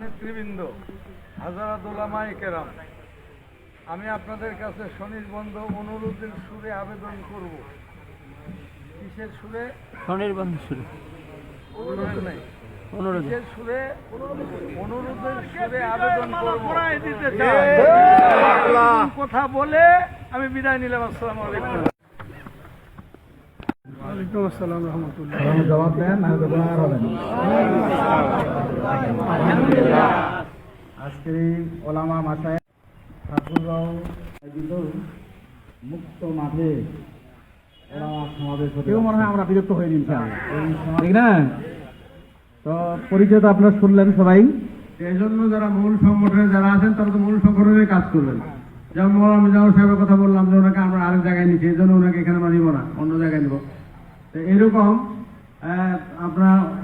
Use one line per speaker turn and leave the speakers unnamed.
নেতৃবৃন্দ হাজারাত ওলামায়ে কেরাম আমি আপনাদের কাছে স্বনির্বন্ধ অনুরোধের সুরে আবেদন করব। কিসের সুরে?
স্বনির্বন্ধ
অনুরোধ নাই। সুরে? অনুরোধের সুরে আবেদন করব। দিতে কথা বলে আমি বিদায় নিলাম। আসসালামু আলাইকুম। ওয়ালাইকুম আসসালাম রহমতুল্লাহ।
জবাব দেন। আজকের এই ওলামা মাসায় ঠাকুররাও আয়োজিত মুক্ত মাঠে সমাবেশ কেউ মনে হয় আমরা বিরক্ত হয়ে নিন ঠিক না? তো পরিচয় তো আপনারা শুনলেন সবাই। এই জন্য যারা মূল সংগঠনে যারা আছেন তারা তো মূল সংগঠনে কাজ করবেন। যেমন মৌলানা মিজানুর সাহেবের কথা বললাম যে ওনাকে আমরা আরেক জায়গায় নিচ্ছি এই জন্য ওনাকে এখানে আমরা নিব না অন্য জায়গায় নিব। তো এরকম আপনার হ্যাঁ